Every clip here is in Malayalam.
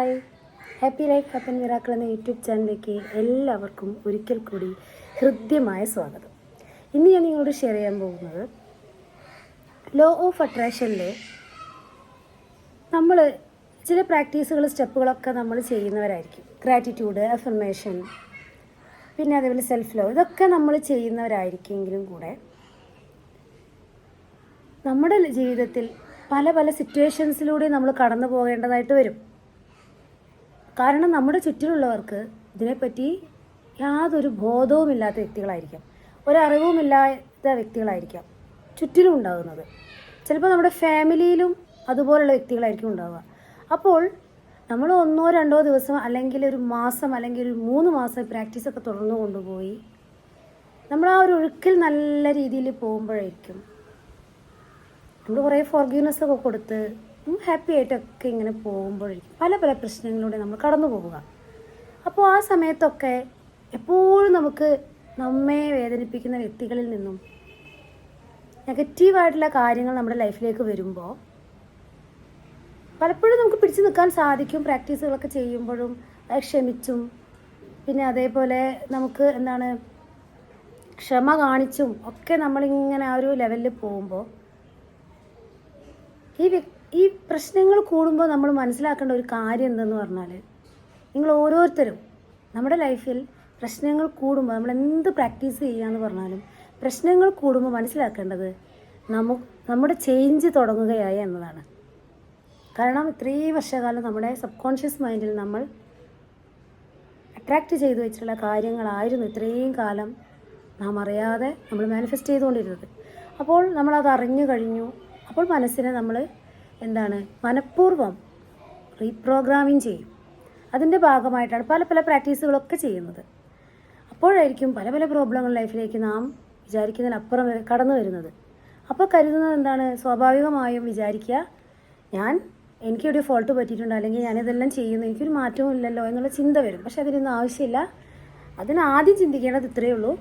Hi happy life happen miracle എന്ന യൂട്യൂബ് ചാനലിലേക്ക് എല്ലാവർക്കും ഒരിക്കൽ കൂടി ഹൃദ്യമായ സ്വാഗതം. ഇന്ന് ഞാൻ നിങ്ങളോട് ഷെയർ ചെയ്യാൻ പോകുന്നത് ലോ ഓഫ് അട്രാക്ഷനിലെ നമ്മൾ ചില പ്രാക്ടീസുകൾ സ്റ്റെപ്പുകളൊക്കെ നമ്മൾ ചെയ്യുന്നവരായിരിക്കും. ഗ്രാറ്റിറ്റ്യൂഡ് അഫർമേഷൻ പിന്നെ അതേപോലെ സെൽഫ് ലോ ഇതൊക്കെ നമ്മൾ ചെയ്യുന്നവരായിരിക്കുമെങ്കിലും കൂടെ നമ്മുടെ ജീവിതത്തിൽ പല പല സിറ്റുവേഷൻസിലൂടെ നമ്മൾ കടന്നു പോകേണ്ടതായിട്ട് വരും. കാരണം നമ്മുടെ ചുറ്റിലുള്ളവർക്ക് ഇതിനെപ്പറ്റി യാതൊരു ബോധവുമില്ലാത്ത വ്യക്തികളായിരിക്കാം. ഒരറിവുമില്ലാത്ത വ്യക്തികളായിരിക്കാം ചുറ്റിലും ഉണ്ടാകുന്നത്. ചിലപ്പോൾ നമ്മുടെ ഫാമിലിയിലും അതുപോലുള്ള വ്യക്തികളായിരിക്കും ഉണ്ടാവുക. അപ്പോൾ നമ്മൾ ഒന്നോ രണ്ടോ ദിവസം അല്ലെങ്കിൽ ഒരു മാസം അല്ലെങ്കിൽ ഒരു മൂന്ന് മാസം പ്രാക്ടീസൊക്കെ തുടർന്ന് കൊണ്ടുപോയി നമ്മൾ ആ ഒരു ഒഴുക്കിൽ നല്ല രീതിയിൽ പോകുമ്പോഴായിരിക്കും. നമ്മൾ കുറേ ഫോർഗീവ്നെസ് ഒക്കെ കൊടുത്ത് ഹാപ്പി ആയിട്ടൊക്കെ ഇങ്ങനെ പോകുമ്പോഴേക്കും പല പല പ്രശ്നങ്ങളിലൂടെ നമ്മൾ കടന്നു പോവുക. അപ്പോൾ ആ സമയത്തൊക്കെ എപ്പോഴും നമുക്ക് നമ്മെ വേദനിപ്പിക്കുന്ന വ്യക്തികളിൽ നിന്നും നെഗറ്റീവായിട്ടുള്ള കാര്യങ്ങൾ നമ്മുടെ ലൈഫിലേക്ക് വരുമ്പോൾ പലപ്പോഴും നമുക്ക് പിടിച്ചു നിൽക്കാൻ സാധിക്കും. പ്രാക്ടീസുകളൊക്കെ ചെയ്യുമ്പോഴും ക്ഷമിച്ചും. പിന്നെ അതേപോലെ നമുക്ക് എന്താണ് ക്ഷമ കാണിച്ചും ഒക്കെ നമ്മളിങ്ങനെ ആ ഒരു ലെവലിൽ പോകുമ്പോൾ ഈ വ്യക്- ഈ പ്രശ്നങ്ങൾ കൂടുമ്പോൾ നമ്മൾ മനസ്സിലാക്കേണ്ട ഒരു കാര്യം എന്തെന്ന് പറഞ്ഞാൽ നിങ്ങൾ ഓരോരുത്തരും നമ്മുടെ ലൈഫിൽ പ്രശ്നങ്ങൾ കൂടുമ്പോൾ നമ്മൾ എന്ത് പ്രാക്ടീസ് ചെയ്യുകയെന്ന് പറഞ്ഞാലും പ്രശ്നങ്ങൾ കൂടുമ്പോൾ മനസ്സിലാക്കേണ്ടത് നമു നമ്മുടെ ചേഞ്ച് തുടങ്ങുകയായി എന്നതാണ്. കാരണം ഇത്രയും വർഷകാലം നമ്മുടെ സബ് കോൺഷ്യസ് മൈൻഡിൽ നമ്മൾ അട്രാക്റ്റ് ചെയ്തു വെച്ചിട്ടുള്ള കാര്യങ്ങളായിരുന്നു ഇത്രയും കാലം നാം അറിയാതെ നമ്മൾ മാനിഫെസ്റ്റ് ചെയ്തുകൊണ്ടിരുന്നത്. അപ്പോൾ നമ്മളത് അറിഞ്ഞു കഴിഞ്ഞു. അപ്പോൾ മനസ്സിനെ നമ്മൾ എന്താണ്? മനഃപൂർവം റീപ്രോഗ്രാമിങ് ചെയ്യും. അതിന്റെ ഭാഗമായിട്ടാണ് പല പല പ്രാക്ടീസുകളൊക്കെ ചെയ്യുന്നത്. അപ്പോഴായിരിക്കും പല പല പ്രോബ്ലങ്ങൾ ലൈഫിലേക്ക് നാം വിചാരിക്കുന്നതിനപ്പുറം കടന്നു വരുന്നത്. അപ്പോൾ കരുതുന്നത് എന്താണ്? സ്വാഭാവികമായും വിചാരിക്കുക ഞാൻ എനിക്ക് എനിക്കൊരു ഫോൾട്ട് പറ്റിയിട്ടുണ്ട് അല്ലെങ്കിൽ ഞാനിതെല്ലാം ചെയ്യുന്നു എനിക്കൊരു മാറ്റവും ഇല്ലല്ലോ എന്നുള്ള ചിന്ത വരും. പക്ഷെ അതിനൊന്നും ആവശ്യമില്ല. അതിന് ആദ്യം ചിന്തിക്കേണ്ടത് ഇത്രയേ ഉള്ളൂ.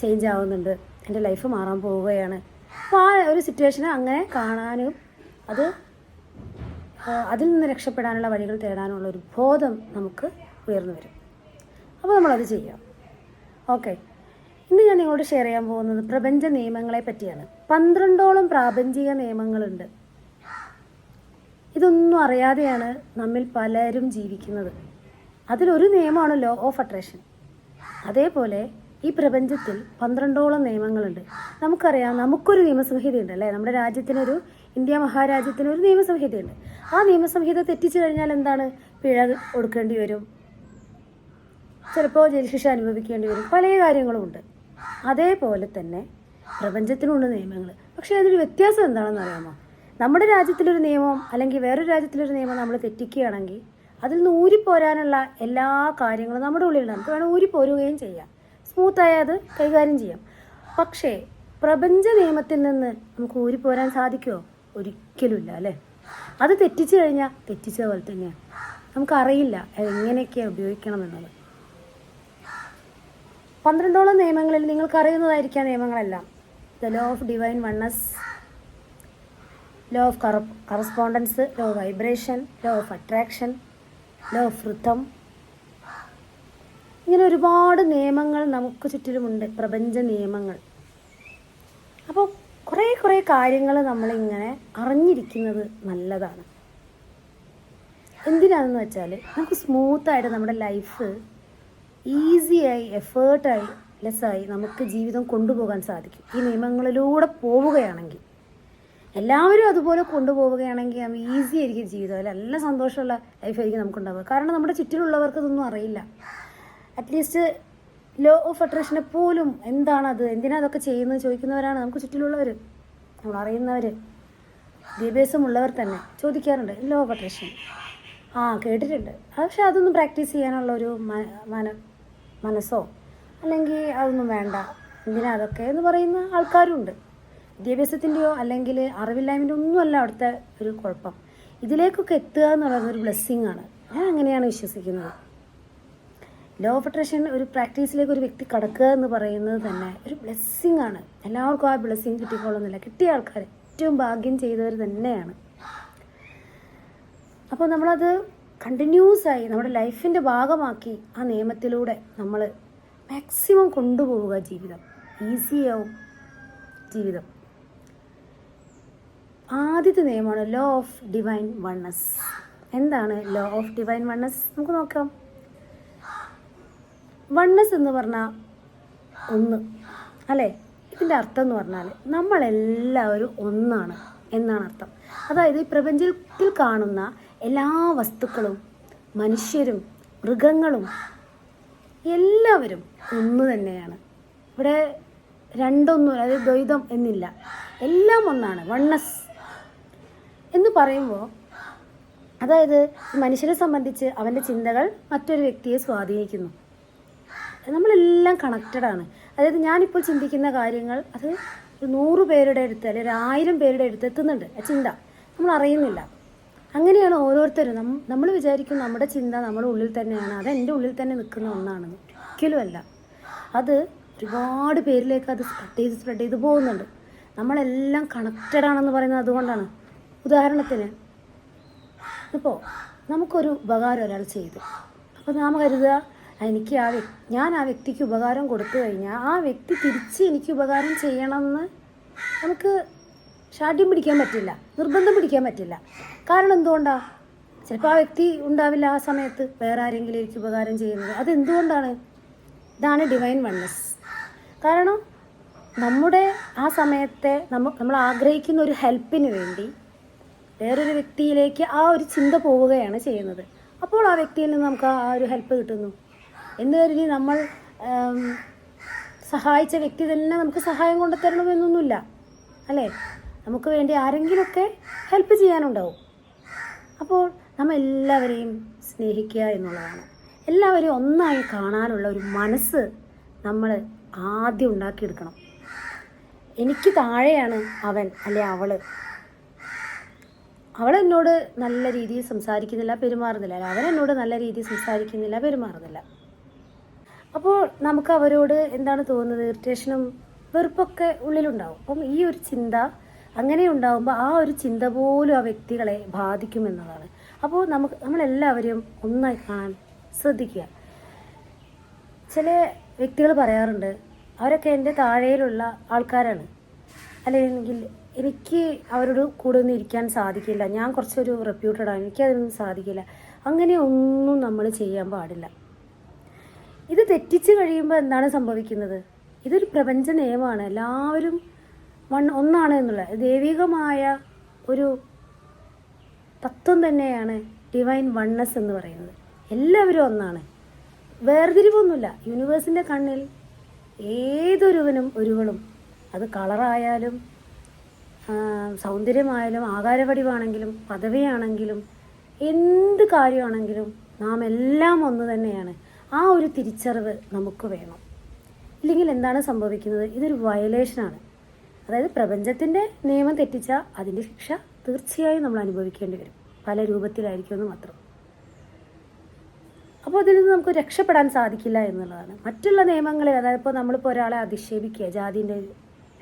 ചേഞ്ച് ആവുന്നുണ്ട്. എന്റെ ലൈഫ് മാറാൻ പോവുകയാണ്. അപ്പോൾ ആ ഒരു സിറ്റുവേഷനെ അങ്ങനെ കാണാനും അത് അതിൽ നിന്ന് രക്ഷപ്പെടാനുള്ള വഴികൾ തേടാനുള്ള ഒരു ബോധം നമുക്ക് ഉയർന്നു വരും. അപ്പോൾ നമ്മളത് ചെയ്യാം. ഓക്കെ. ഇന്ന് ഞാൻ നിങ്ങളോട് ഷെയർ ചെയ്യാൻ പോകുന്നത് പ്രപഞ്ച നിയമങ്ങളെ പറ്റിയാണ്. പന്ത്രണ്ടോളം പ്രാപഞ്ചിക നിയമങ്ങളുണ്ട്. ഇതൊന്നും അറിയാതെയാണ് നമ്മിൽ പലരും ജീവിക്കുന്നത്. അതിലൊരു നിയമമാണ് ലോ ഓഫ് അട്രാക്ഷൻ അതേപോലെ ഈ പ്രപഞ്ചത്തിൽ പന്ത്രണ്ടോളം നിയമങ്ങളുണ്ട്. നമുക്കറിയാം നമുക്കൊരു നിയമസംഹിതയുണ്ട് അല്ലേ? നമ്മുടെ രാജ്യത്തിനൊരു ഇന്ത്യ മഹാരാജ്യത്തിന് ഒരു നിയമസംഹിതയുണ്ട്. ആ നിയമസംഹിത തെറ്റിച്ചു കഴിഞ്ഞാൽ എന്താണ്? പിഴ കൊടുക്കേണ്ടി വരും. ചിലപ്പോൾ ജയിൽ ശിക്ഷ അനുഭവിക്കേണ്ടി വരും. പല കാര്യങ്ങളുമുണ്ട് അതേപോലെ തന്നെ പ്രപഞ്ചത്തിനുണ്ട് നിയമങ്ങൾ. പക്ഷേ അതിൽ വ്യത്യാസം എന്താണെന്ന് അറിയാമോ? നമ്മുടെ രാജ്യത്തിലൊരു നിയമം അല്ലെങ്കിൽ വേറൊരു രാജ്യത്തിലൊരു നിയമം നമ്മൾ തെറ്റിക്കുകയാണെങ്കിൽ അതിൽ നിന്ന് ഊരിപ്പോരാനുള്ള എല്ലാ കാര്യങ്ങളും നമ്മുടെ ഉള്ളിലുണ്ട്. നമുക്ക് വേണം ഊരിപ്പോരുകയും ചെയ്യാം. സ്മൂത്തായി അത് കൈകാര്യം ചെയ്യാം. പക്ഷേ പ്രപഞ്ച നിയമത്തിൽ നിന്ന് നമുക്ക് ഊരിപ്പോരാൻ സാധിക്കുമോ ഒരിക്കലുമില്ല അല്ലേ? അത് തെറ്റിച്ചു കഴിഞ്ഞാൽ തെറ്റിച്ച പോലെ തന്നെയാണ് നമുക്കറിയില്ല എങ്ങനെയൊക്കെയാണ് ഉപയോഗിക്കണം എന്നുള്ളത് പന്ത്രണ്ടോളം നിയമങ്ങളിൽ നിങ്ങൾക്കറിയുന്നതായിരിക്കാം നിയമങ്ങളെല്ലാം. The law of divine oneness law of cor correspondence law of vibration law of attraction law of Ritham ഇങ്ങനെ ഒരുപാട് നിയമങ്ങൾ നമുക്ക് ചുറ്റിലുമുണ്ട്. പ്രപഞ്ച നിയമങ്ങൾ. കുറേ കുറേ കാര്യങ്ങൾ നമ്മളിങ്ങനെ അറിഞ്ഞിരിക്കുന്നത് നല്ലതാണ്. എന്തിനാണെന്ന് വെച്ചാൽ നമുക്ക് സ്മൂത്തായിട്ട് നമ്മുടെ ലൈഫ് ഈസിയായി എഫേർട്ടായി ലെസ്സായി നമുക്ക് ജീവിതം കൊണ്ടുപോകാൻ സാധിക്കും. ഈ നിയമങ്ങളിലൂടെ പോവുകയാണെങ്കിൽ എല്ലാവരും അതുപോലെ കൊണ്ടുപോവുകയാണെങ്കിൽ ഈസി ആയിരിക്കും ജീവിതം. അല്ല നല്ല സന്തോഷമുള്ള ലൈഫായിരിക്കും നമുക്കുണ്ടാവുക. കാരണം നമ്മുടെ ചുറ്റിലുള്ളവർക്ക് ഇതൊന്നും അറിയില്ല. അറ്റ്ലീസ്റ്റ് ലോ ഓഫ് അട്രാക്ഷനെ പോലും എന്താണത്? എന്തിനാ അതൊക്കെ ചെയ്യുന്നത്? ചോദിക്കുന്നവരാണ്. നമുക്ക് ചുറ്റിലുള്ളവർ നമ്മൾ അറിയുന്നവർ വിദ്യാഭ്യാസമുള്ളവർ തന്നെ ചോദിക്കാറുണ്ട്. ലോ ഓഫ് അട്രാക്ഷൻ ആ കേട്ടിട്ടുണ്ട്. പക്ഷെ അതൊന്നും പ്രാക്ടീസ് ചെയ്യാനുള്ള ഒരു മന മനസ്സോ അല്ലെങ്കിൽ അതൊന്നും വേണ്ട. എന്തിനാ അതൊക്കെ എന്ന് പറയുന്ന ആൾക്കാരുണ്ട്. വിദ്യാഭ്യാസത്തിന്റെയോ അല്ലെങ്കിൽ അറിവില്ലായ്മന്റെ ഒന്നുമല്ല അവിടുത്തെ ഒരു കുഴപ്പം. ഇതിലേക്കൊക്കെ എത്തുക എന്നുള്ളത് ഒരു ബ്ലെസ്സിങ് ആണ്. ഞാൻ അങ്ങനെയാണ് വിശ്വസിക്കുന്നത്. ലോ ഓഫ് അട്രാക്ഷൻ ഒരു പ്രാക്ടീസിലേക്ക് ഒരു വ്യക്തി കടക്കുക എന്ന് പറയുന്നത് തന്നെ ഒരു ബ്ലെസ്സിങ് ആണ്. എല്ലാവർക്കും ആ ബ്ലെസ്സിങ് കിട്ടിക്കോളുന്നില്ല. കിട്ടിയ ആൾക്കാർ ഏറ്റവും ഭാഗ്യം ചെയ്തവർ തന്നെയാണ്. അപ്പോൾ നമ്മളത് കണ്ടിന്യൂസ് ആയി നമ്മുടെ ലൈഫിന്റെ ഭാഗമാക്കി ആ നിയമത്തിലൂടെ നമ്മൾ മാക്സിമം കൊണ്ടുപോവുക ജീവിതം. ഈസിയാവും ജീവിതം. ആദ്യത്തെ നിയമമാണ് ലോ ഓഫ് ഡിവൈൻ വണ്ണസ് എന്താണ് ലോ ഓഫ് ഡിവൈൻ വണ്ണസ് നമുക്ക് നോക്കാം. വണ്ണസ് എന്ന് പറഞ്ഞാൽ ഒന്ന്. അല്ലേ? ഇതിന്റെ അർത്ഥം എന്ന് പറഞ്ഞാൽ നമ്മളെല്ലാവരും ഒന്നാണ് എന്നാണ് അർത്ഥം. അതായത് ഈ പ്രപഞ്ചത്തിൽ കാണുന്ന എല്ലാ വസ്തുക്കളും മനുഷ്യരും മൃഗങ്ങളും എല്ലാവരും ഒന്ന് തന്നെയാണ്. ഇവിടെ രണ്ടൊന്നും അതായത് ദ്വൈതം എന്നില്ല. എല്ലാം ഒന്നാണ് വണ്ണസ് എന്ന് പറയുമ്പോൾ അതായത് മനുഷ്യനെ സംബന്ധിച്ച് അവന്റെ ചിന്തകൾ മറ്റൊരു വ്യക്തിയെ സ്വാധീനിക്കുന്നു. നമ്മളെല്ലാം കണക്റ്റഡ് ആണ്. അതായത് ഞാനിപ്പോൾ ചിന്തിക്കുന്ന കാര്യങ്ങൾ അത് ഒരു നൂറ് പേരുടെ അടുത്ത് അല്ലെങ്കിൽ ഒരു ആയിരം പേരുടെ അടുത്ത് എത്തുന്നുണ്ട്. ആ ചിന്ത നമ്മൾ അറിയുന്നില്ല. അങ്ങനെയാണ് ഓരോരുത്തരും. നമ്മൾ വിചാരിക്കും നമ്മുടെ ചിന്ത നമ്മുടെ ഉള്ളിൽ തന്നെയാണ്. അത് എന്റെ ഉള്ളിൽ തന്നെ നിൽക്കുന്ന ഒന്നാണെന്ന്. ഒരിക്കലുമല്ല. അത് ഒരുപാട് പേരിലേക്ക് അത് സ്പ്രെഡ് ചെയ്ത് സ്പ്രെഡ് ചെയ്ത് പോകുന്നുണ്ട്. നമ്മളെല്ലാം കണക്റ്റഡ് ആണെന്ന് പറയുന്നത് അതുകൊണ്ടാണ്. ഉദാഹരണത്തിന് ഇപ്പോൾ നമുക്കൊരു ഉപകാരം ഒരാൾ ചെയ്തു. അപ്പോൾ നാം കരുതുക എനിക്ക് ആ ഞാൻ ആ വ്യക്തിക്ക് ഉപകാരം കൊടുത്തു കഴിഞ്ഞാൽ ആ വ്യക്തി തിരിച്ച് എനിക്ക് ഉപകാരം ചെയ്യണമെന്ന് നമുക്ക് ഷാഠ്യം പിടിക്കാൻ പറ്റില്ല നിർബന്ധം പിടിക്കാൻ പറ്റില്ല. കാരണം എന്തുകൊണ്ടാണ് ചിലപ്പോൾ ആ വ്യക്തി ഉണ്ടാവില്ല ആ സമയത്ത് വേറെ ആരെങ്കിലും എനിക്ക് ഉപകാരം ചെയ്യുന്നത്. അതെന്തുകൊണ്ടാണ്? ഇതാണ് ഡിവൈൻ വണ്ണസ് കാരണം നമ്മുടെ ആ സമയത്തെ നമ്മ നമ്മൾ ആഗ്രഹിക്കുന്ന ഒരു ഹെൽപ്പിന് വേണ്ടി വേറൊരു വ്യക്തിയിലേക്ക് ആ ഒരു ചിന്ത പോവുകയാണ് ചെയ്യുന്നത്. അപ്പോൾ ആ വ്യക്തിയിൽ നിന്ന് നമുക്ക് ആ ഒരു ഹെൽപ്പ് കിട്ടുന്നു. എന്ന് കരുതി നമ്മൾ സഹായിച്ച വ്യക്തി തന്നെ നമുക്ക് സഹായം കൊണ്ടുതരണമെന്നൊന്നുമില്ല. അല്ലേ? നമുക്ക് വേണ്ടി ആരെങ്കിലുമൊക്കെ ഹെൽപ്പ് ചെയ്യാനുണ്ടാവും. അപ്പോൾ നമ്മൾ എല്ലാവരെയും സ്നേഹിക്കുക എന്നുള്ളതാണ്. എല്ലാവരെയും ഒന്നായി കാണാനുള്ള ഒരു മനസ്സ് നമ്മൾ ആദ്യം ഉണ്ടാക്കിയെടുക്കണം. എനിക്ക് താഴെയാണ് അവൻ അല്ലെ അവൾ. അവൾ എന്നോട് നല്ല രീതിയിൽ സംസാരിക്കുന്നില്ല പെരുമാറുന്നില്ല. അവൻ എന്നോട് നല്ല രീതിയിൽ സംസാരിക്കുന്നില്ല പെരുമാറുന്നില്ല. അപ്പോൾ നമുക്ക് അവരോട് എന്താണ് തോന്നുന്നത്? ഇറിറ്റേഷനും വെറുപ്പൊക്കെ ഉള്ളിലുണ്ടാവും. അപ്പം ഈ ഒരു ചിന്ത അങ്ങനെ ഉണ്ടാവുമ്പോൾ ആ ഒരു ചിന്ത പോലും ആ വ്യക്തികളെ ബാധിക്കുമെന്നതാണ് അപ്പോൾ നമുക്ക് നമ്മളെല്ലാവരെയും ഒന്നായി കാണാൻ ശ്രദ്ധിക്കുക. ചില വ്യക്തികൾ പറയാറുണ്ട് അവരൊക്കെ എന്റെ താഴെയിലുള്ള ആൾക്കാരാണ്. അല്ലെങ്കിൽ എനിക്ക് അവരോട് കൂടെ ഒന്നും ഇരിക്കാൻ സാധിക്കില്ല. ഞാൻ കുറച്ചൊരു റെപ്യൂട്ടഡാണ് എനിക്കതിനൊന്നും സാധിക്കില്ല. അങ്ങനെ ഒന്നും നമ്മൾ ചെയ്യാൻ പാടില്ല. തെറ്റിച്ച് കഴിയുമ്പോൾ എന്താണ് സംഭവിക്കുന്നത്? ഇതൊരു പ്രപഞ്ച നിയമമാണ്. എല്ലാവരും വൺ ഒന്നാണ് എന്നുള്ള ദൈവികമായ ഒരു തത്വം തന്നെയാണ് ഡിവൈൻ വണ്ണസ് എന്ന് പറയുന്നത്. എല്ലാവരും ഒന്നാണ്. വേർതിരിവൊന്നുമില്ല. യൂണിവേഴ്സിന്റെ കണ്ണിൽ ഏതൊരുവനും ഒരുവളും. അത് കളറായാലും സൗന്ദര്യമായാലും ആകാരവടിവാണെങ്കിലും പദവിയാണെങ്കിലും എന്ത് കാര്യമാണെങ്കിലും നാം എല്ലാം ഒന്ന് തന്നെയാണ്. ആ ഒരു തിരിച്ചറിവ് നമുക്ക് വേണം. ഇല്ലെങ്കിൽ എന്താണ് സംഭവിക്കുന്നത്? ഇതൊരു വയലേഷനാണ് അതായത് പ്രപഞ്ചത്തിന്റെ നിയമം തെറ്റിച്ചാൽ അതിന്റെ ശിക്ഷ തീർച്ചയായും നമ്മൾ അനുഭവിക്കേണ്ടി വരും. പല രൂപത്തിലായിരിക്കും എന്ന് മാത്രം. അപ്പോൾ അതിൽ നിന്ന് നമുക്ക് രക്ഷപ്പെടാൻ സാധിക്കില്ല എന്നുള്ളതാണ്. മറ്റുള്ള നിയമങ്ങളിൽ അതായത് ഇപ്പോൾ നമ്മളിപ്പോൾ ഒരാളെ അധിക്ഷേപിക്കുക ജാതിന്റെ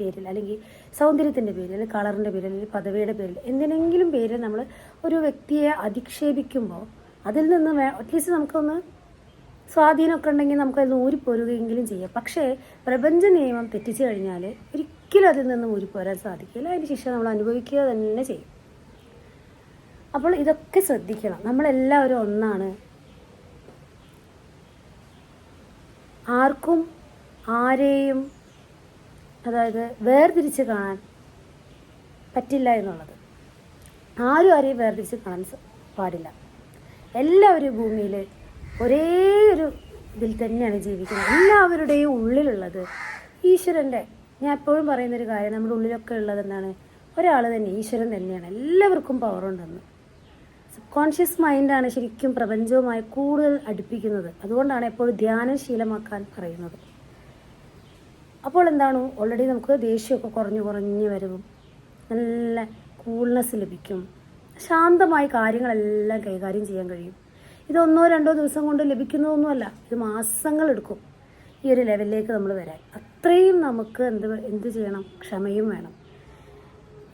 പേരിൽ അല്ലെങ്കിൽ സൗന്ദര്യത്തിന്റെ പേരിൽ അല്ലെങ്കിൽ കളറിന്റെ പേരിൽ അല്ലെങ്കിൽ പദവിയുടെ പേരിൽ എന്തിനെങ്കിലും പേരിൽ നമ്മൾ ഒരു വ്യക്തിയെ അധിക്ഷേപിക്കുമ്പോൾ അതിൽ നിന്ന് അറ്റ്ലീസ്റ്റ് നമുക്കൊന്ന് സ്വാധീനമൊക്കെ ഉണ്ടെങ്കിൽ നമുക്ക് അതിൽ നിന്ന് ഊരിപ്പോരുകയെങ്കിലും ചെയ്യാം. പക്ഷേ പ്രപഞ്ച നിയമം തെറ്റിച്ചു കഴിഞ്ഞാൽ ഒരിക്കലും അതിൽ നിന്ന് ഊരിപ്പോരാൻ സാധിക്കില്ല. അതിന് ശിക്ഷ നമ്മൾ അനുഭവിക്കുക തന്നെ ചെയ്യും. അപ്പോൾ ഇതൊക്കെ ശ്രദ്ധിക്കണം. നമ്മളെല്ലാവരും ഒന്നാണ്. ആർക്കും ആരെയും അതായത് വേർതിരിച്ച് കാണാൻ പറ്റില്ല എന്നുള്ളത്. ആരും ആരെയും വേർതിരിച്ച് കാണാൻ പാടില്ല. എല്ലാവരും ഭൂമിയിൽ ഒരേ ഒരു ഇതിൽ തന്നെയാണ് ജീവിക്കുന്നത്. എല്ലാവരുടെയും ഉള്ളിലുള്ളത് ഈശ്വരന്റെ. ഞാൻ എപ്പോഴും പറയുന്നൊരു കാര്യം നമ്മുടെ ഉള്ളിലൊക്കെ ഉള്ളത് എന്താണ് ഒരാൾ തന്നെ ഈശ്വരൻ തന്നെയാണ്. എല്ലാവർക്കും പവറുണ്ടെന്ന് സബ് കോൺഷ്യസ് മൈൻഡാണ് ശരിക്കും പ്രപഞ്ചവുമായി കൂടുതൽ അടുപ്പിക്കുന്നത്. അതുകൊണ്ടാണ് എപ്പോഴും ധ്യാനം ശീലമാക്കാൻ പറയുന്നത്. അപ്പോൾ എന്താണ്? ഓൾറെഡി നമുക്ക് ദേഷ്യമൊക്കെ കുറഞ്ഞു കുറഞ്ഞു വരും നല്ല കൂൾനെസ് ലഭിക്കും. ശാന്തമായി കാര്യങ്ങളെല്ലാം കൈകാര്യം ചെയ്യാൻ കഴിയും. ഇത് ഒന്നോ രണ്ടോ ദിവസം കൊണ്ട് ലഭിക്കുന്നതൊന്നുമല്ല. ഇത് മാസങ്ങളെടുക്കും ഈ ഒരു ലെവലിലേക്ക് നമ്മൾ വരാൻ. അത്രയും നമുക്ക് എന്ത് എന്ത് ചെയ്യണം? ക്ഷമയും വേണം.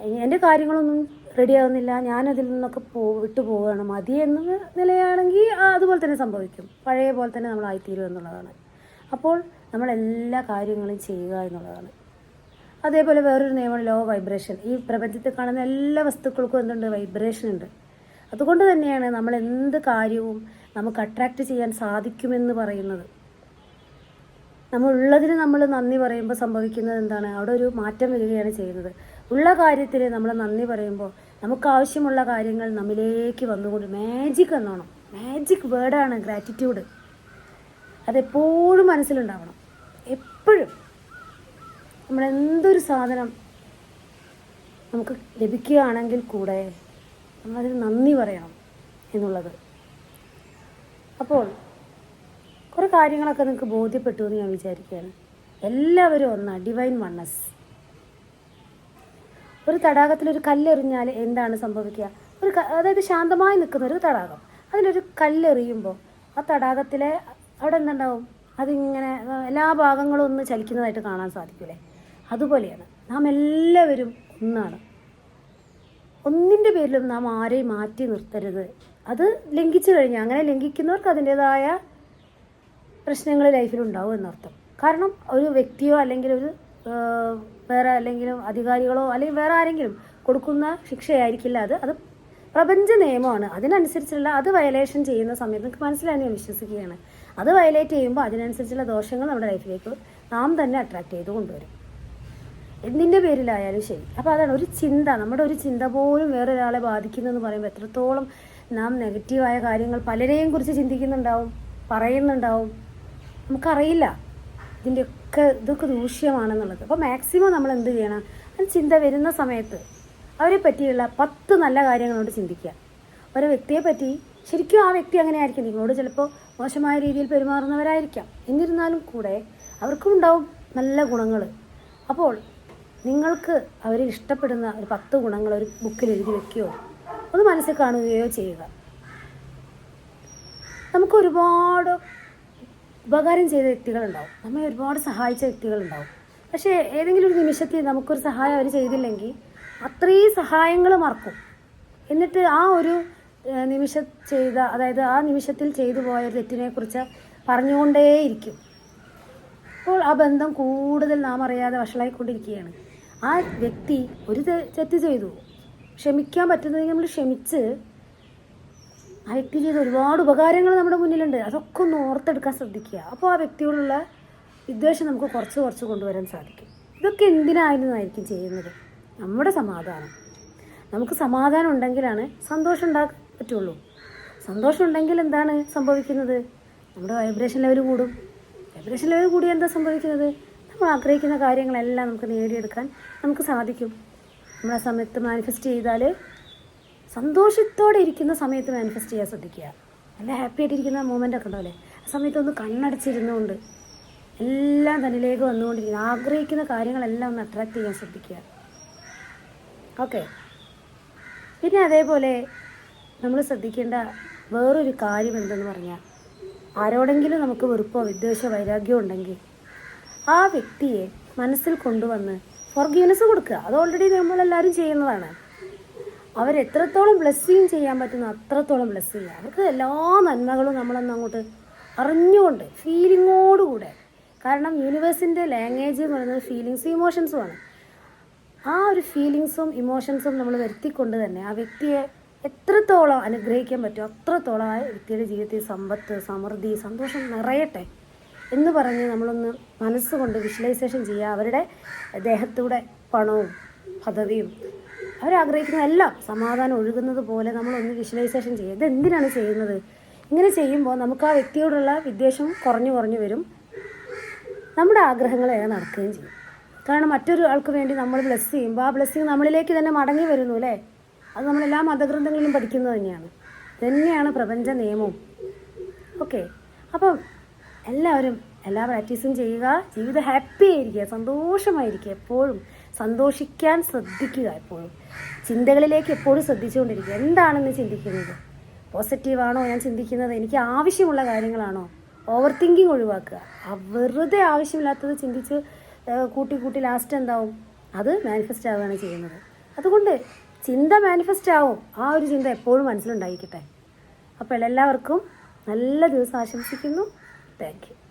എന്റെ കാര്യങ്ങളൊന്നും റെഡി ആവുന്നില്ല. ഞാനതിൽ നിന്നൊക്കെ പോ വിട്ടു പോവുകയാണ്. മതി എന്ന നിലയാണെങ്കിൽ അതുപോലെ തന്നെ സംഭവിക്കും. പഴയ പോലെ തന്നെ നമ്മൾ ആയിത്തീരും എന്നുള്ളതാണ്. അപ്പോൾ നമ്മൾ എല്ലാ കാര്യങ്ങളും ചെയ്യുക എന്നുള്ളതാണ്. അതേപോലെ വേറൊരു നിയമം ലോ വൈബ്രേഷൻ ഈ പ്രപഞ്ചത്തിൽ കാണുന്ന എല്ലാ വസ്തുക്കൾക്കും എന്തുണ്ട്? വൈബ്രേഷൻ ഉണ്ട്. അതുകൊണ്ട് തന്നെയാണ് നമ്മൾ എന്ത് കാര്യവും നമുക്ക് അട്രാക്റ്റ് ചെയ്യാൻ സാധിക്കുമെന്ന് പറയുന്നത്. നമ്മൾ ഉള്ളതിന് നമ്മൾ നന്ദി പറയുമ്പോൾ സംഭവിക്കുന്നത് എന്താണ്? അവിടെ ഒരു മാറ്റം വരികയാണ് ചെയ്യുന്നത്. ഉള്ള കാര്യത്തിൽ നമ്മൾ നന്ദി പറയുമ്പോൾ നമുക്ക് ആവശ്യമുള്ള കാര്യങ്ങൾ നമ്മിലേക്ക് വന്നുകൊണ്ട് മാജിക് എന്നോണം. മാജിക് വേർഡാണ് ഗ്രാറ്റിറ്റ്യൂഡ് അതെപ്പോഴും മനസ്സിലുണ്ടാവണം. എപ്പോഴും. നമ്മൾ എന്തൊരു സാധനം നമുക്ക് ലഭിക്കുകയാണെങ്കിൽ കൂടെ നമ്മളതിന് നന്ദി പറയണം എന്നുള്ളത്. അപ്പോൾ കുറേ കാര്യങ്ങളൊക്കെ നിങ്ങൾക്ക് ബോധ്യപ്പെട്ടു എന്ന് ഞാൻ വിചാരിക്കുകയാണ്. എല്ലാവരും ഒന്നാണ് ഡിവൈൻ വണ്ണസ് ഒരു തടാകത്തിൽ ഒരു കല്ലെറിഞ്ഞാൽ എന്താണ് സംഭവിക്കുക? ഒരു അതായത് ശാന്തമായി നിൽക്കുന്ന ഒരു തടാകം. അതിലൊരു കല്ലെറിയുമ്പോൾ ആ തടാകത്തിലെ അവിടെ എന്തുണ്ടാവും? അതിങ്ങനെ എല്ലാ ഭാഗങ്ങളും ഒന്ന് ചലിക്കുന്നതായിട്ട് കാണാൻ സാധിക്കില്ലേ? അതുപോലെയാണ്. നാം എല്ലാവരും ഒന്നാണ്. ഒന്നിന്റെ പേരിലും നാം ആരെയും മാറ്റി നിർത്തരുത്. അത് ലംഘിച്ചു കഴിഞ്ഞാൽ അങ്ങനെ ലംഘിക്കുന്നവർക്ക് അതിന്റെതായ പ്രശ്നങ്ങൾ ലൈഫിലുണ്ടാവും എന്നർത്ഥം. കാരണം ഒരു വ്യക്തിയോ അല്ലെങ്കിൽ ഒരു വേറെ അല്ലെങ്കിൽ അധികാരികളോ അല്ലെങ്കിൽ വേറെ ആരെങ്കിലും കൊടുക്കുന്ന ശിക്ഷയായിരിക്കില്ല അത്. അത് പ്രപഞ്ച നിയമമാണ്. അതിനനുസരിച്ചുള്ള അത് വയലേഷൻ ചെയ്യുന്ന സമയത്ത് നിങ്ങൾക്ക് മനസ്സിലായി ഞാൻ വിശ്വസിക്കുകയാണ്. അത് വയലേറ്റ് ചെയ്യുമ്പോൾ അതിനനുസരിച്ചുള്ള ദോഷങ്ങൾ നമ്മുടെ ലൈഫിലേക്ക് നാം തന്നെ അട്രാക്ട് ചെയ്ത് കൊണ്ടുവരും എന്തിന്റെ പേരിലായാലും ശരി. അപ്പോൾ അതാണ് ഒരു ചിന്ത. നമ്മുടെ ഒരു ചിന്ത പോലും വേറൊരാളെ ബാധിക്കുന്നതെന്ന് പറയുമ്പോൾ എത്രത്തോളം നാം നെഗറ്റീവായ കാര്യങ്ങൾ പലരെയും കുറിച്ച് ചിന്തിക്കുന്നുണ്ടാവും പറയുന്നുണ്ടാവും. നമുക്കറിയില്ല. ഇതിന്റെയൊക്കെ ഇതൊക്കെ ദൂഷ്യമാണെന്നുള്ളത്. അപ്പോൾ മാക്സിമം നമ്മൾ എന്ത് ചെയ്യണം? ആ ചിന്ത വരുന്ന സമയത്ത് അവരെ പറ്റിയുള്ള പത്ത് നല്ല കാര്യങ്ങളോട് ചിന്തിക്കുക. ഒരു വ്യക്തിയെ പറ്റി ശരിക്കും ആ വ്യക്തി അങ്ങനെ ആയിരിക്കും നിങ്ങളോട് ചിലപ്പോൾ മോശമായ രീതിയിൽ പെരുമാറുന്നവരായിരിക്കാം. എന്നിരുന്നാലും കൂടെ അവർക്കും ഉണ്ടാവും നല്ല ഗുണങ്ങൾ അപ്പോൾ നിങ്ങൾക്ക് അവരിൽ ഇഷ്ടപ്പെടുന്ന ഒരു പത്ത് ഗുണങ്ങൾ ഒരു ബുക്കിൽ എഴുതി വെക്കുകയോ ഒന്ന് മനസ്സിൽ കാണുകയോ ചെയ്യുക. നമുക്ക് ഒരുപാട് ഉപകാരം ചെയ്ത വ്യക്തികളുണ്ടാവും. നമ്മെ ഒരുപാട് സഹായിച്ച വ്യക്തികളുണ്ടാവും. പക്ഷേ ഏതെങ്കിലും ഒരു നിമിഷത്തിൽ നമുക്കൊരു സഹായം അവർ ചെയ്തില്ലെങ്കിൽ അത്രയും സഹായങ്ങൾ മറക്കും. എന്നിട്ട് ആ ഒരു നിമിഷം ചെയ്ത അതായത് ആ നിമിഷത്തിൽ ചെയ്തു പോയ തെറ്റിനെക്കുറിച്ച് പറഞ്ഞുകൊണ്ടേയിരിക്കും. അപ്പോൾ ആ ബന്ധം കൂടുതൽ നാം അറിയാതെ വഷളായിക്കൊണ്ടിരിക്കുകയാണ്. ആ വ്യക്തി ഒരു തെറ്റ് ചെയ്തു. ക്ഷമിക്കാൻ പറ്റുന്നതെങ്കിൽ നമ്മൾ ക്ഷമിച്ച് ആ വ്യക്തി ചെയ്ത ഒരുപാട് ഉപകാരങ്ങൾ നമ്മുടെ മുന്നിലുണ്ട്. അതൊക്കെ ഒന്ന് ഓർത്തെടുക്കാൻ ശ്രദ്ധിക്കുക. അപ്പോൾ ആ വ്യക്തിയോടുള്ള വിദ്വേഷം നമുക്ക് കുറച്ച് കുറച്ച് കൊണ്ടുവരാൻ സാധിക്കും. ഇതൊക്കെ എന്തിനായിരുന്നതായിരിക്കും ചെയ്യുന്നത്? നമ്മുടെ സമാധാനം. നമുക്ക് സമാധാനം ഉണ്ടെങ്കിലാണ് സന്തോഷം ഉണ്ടാക്കാൻ പറ്റുള്ളൂ. സന്തോഷം ഉണ്ടെങ്കിൽ എന്താണ് സംഭവിക്കുന്നത്? നമ്മുടെ വൈബ്രേഷൻ ലെവൽ കൂടും. വൈബ്രേഷൻ ലെവൽ കൂടി എന്താ സംഭവിക്കുന്നത്? നമ്മൾ ആഗ്രഹിക്കുന്ന കാര്യങ്ങളെല്ലാം നമുക്ക് നേടിയെടുക്കാൻ നമുക്ക് സാധിക്കും. നമ്മൾ ആ സമയത്ത് മാനിഫെസ്റ്റ് ചെയ്താൽ സന്തോഷത്തോടെ ഇരിക്കുന്ന സമയത്ത് മാനിഫെസ്റ്റ് ചെയ്യാൻ ശ്രദ്ധിക്കുക. നല്ല ഹാപ്പി ആയിട്ടിരിക്കുന്ന മൂമെന്റ് ഒക്കെ ഉണ്ടാവില്ലേ ആ സമയത്ത് ഒന്ന് കണ്ണടച്ചിരുന്നുകൊണ്ട് എല്ലാം തന്നിലേക്ക് വന്നുകൊണ്ടിരിക്കുന്നു ആഗ്രഹിക്കുന്ന കാര്യങ്ങളെല്ലാം ഒന്ന് അട്രാക്റ്റ് ചെയ്യാൻ ശ്രദ്ധിക്കുക. ഓക്കെ പിന്നെ അതേപോലെ നമ്മൾ ശ്രദ്ധിക്കേണ്ട വേറൊരു കാര്യം എന്തെന്ന് പറഞ്ഞാൽ ആരോടെങ്കിലും നമുക്ക് വെറുപ്പോ വിദ്വേഷമോ വൈരാഗ്യമോ ഉണ്ടെങ്കിൽ ആ വ്യക്തിയെ മനസ്സിൽ കൊണ്ടുവന്ന് ഫോർഗീവ്നെസ് കൊടുക്കുക. അത് ഓൾറെഡി നമ്മൾ എല്ലാവരും ചെയ്യുന്നതാണ് അവരെത്രത്തോളം ബ്ലെസ്സിങ് ചെയ്യാൻ പറ്റുന്ന അത്രത്തോളം ബ്ലെസ് ചെയ്യുക അവർക്ക് എല്ലാ നന്മകളും നമ്മളൊന്ന് അങ്ങോട്ട് അറിഞ്ഞുകൊണ്ട് ഫീലിങ്ങോടുകൂടെ കാരണം യൂണിവേഴ്സിന്റെ ലാംഗ്വേജ് എന്ന് പറയുന്നത് ഫീലിങ്സും ഇമോഷൻസുമാണ് ആ ഒരു ഫീലിങ്സും ഇമോഷൻസും നമ്മൾ വരുത്തിക്കൊണ്ട് തന്നെ ആ വ്യക്തിയെ എത്രത്തോളം അനുഗ്രഹിക്കാൻ പറ്റുമോ അത്രത്തോളം ആ വ്യക്തിയുടെ ജീവിതത്തിൽ സമ്പത്ത് സമൃദ്ധി സന്തോഷം നിറയട്ടെ. എന്ന് പറഞ്ഞ് നമ്മളൊന്ന് മനസ്സുകൊണ്ട് വിഷ്വലൈസേഷൻ ചെയ്യുക. അവരുടെ ദേഹത്തൂടെ പണവും പദവിയും അവരാഗ്രഹിക്കുന്ന എല്ലാം സമാധാനം ഒഴുകുന്നത് പോലെ നമ്മളൊന്ന് വിഷ്വലൈസേഷൻ ചെയ്യുക. ഇത് എന്തിനാണ് ചെയ്യുന്നത്? ഇങ്ങനെ ചെയ്യുമ്പോൾ നമുക്ക് ആ വ്യക്തിയോടുള്ള വിദ്വേഷം കുറഞ്ഞു കുറഞ്ഞു വരും. നമ്മുടെ ആഗ്രഹങ്ങളെല്ലാം നടക്കുകയും ചെയ്യും. കാരണം മറ്റൊരു ആൾക്ക് വേണ്ടി നമ്മൾ ബ്ലെസ് ചെയ്യുമ്പോൾ ആ ബ്ലെസ്സിങ് നമ്മളിലേക്ക് തന്നെ മടങ്ങി വരുന്നു അല്ലേ? അത് നമ്മളെല്ലാ മതഗ്രന്ഥങ്ങളിലും പഠിക്കുന്നത് തന്നെയാണ്. തന്നെയാണ് പ്രപഞ്ച നിയമവും ഓക്കെ അപ്പം എല്ലാവരും എല്ലാ പ്രാക്ടീസും ചെയ്യുക ജീവിതം ഹാപ്പി ആയിരിക്കുക സന്തോഷമായിരിക്കുക എപ്പോഴും. സന്തോഷിക്കാൻ ശ്രദ്ധിക്കുക എപ്പോഴും. ചിന്തകളിലേക്ക് എപ്പോഴും ശ്രദ്ധിച്ചുകൊണ്ടിരിക്കുക. എന്താണെന്ന് ചിന്തിക്കുന്നത്? പോസിറ്റീവാണോ ഞാൻ ചിന്തിക്കുന്നത്? എനിക്ക് ആവശ്യമുള്ള കാര്യങ്ങളാണോ? ഓവർ തിങ്കിങ് ഒഴിവാക്കുക. വെറുതെ ആവശ്യമില്ലാത്തത് ചിന്തിച്ച് കൂട്ടി കൂട്ടി ലാസ്റ്റ് എന്താവും? അത് മാനിഫെസ്റ്റ് ആവുകയാണ് ചെയ്യുന്നത്. അതുകൊണ്ട് ചിന്ത മാനിഫെസ്റ്റ് ആവും. ആ ഒരു ചിന്ത എപ്പോഴും മനസ്സിലുണ്ടായിരിക്കട്ടെ. അപ്പോൾ എല്ലാവർക്കും നല്ല ദിവസം ആശംസിക്കുന്നു. Thank you.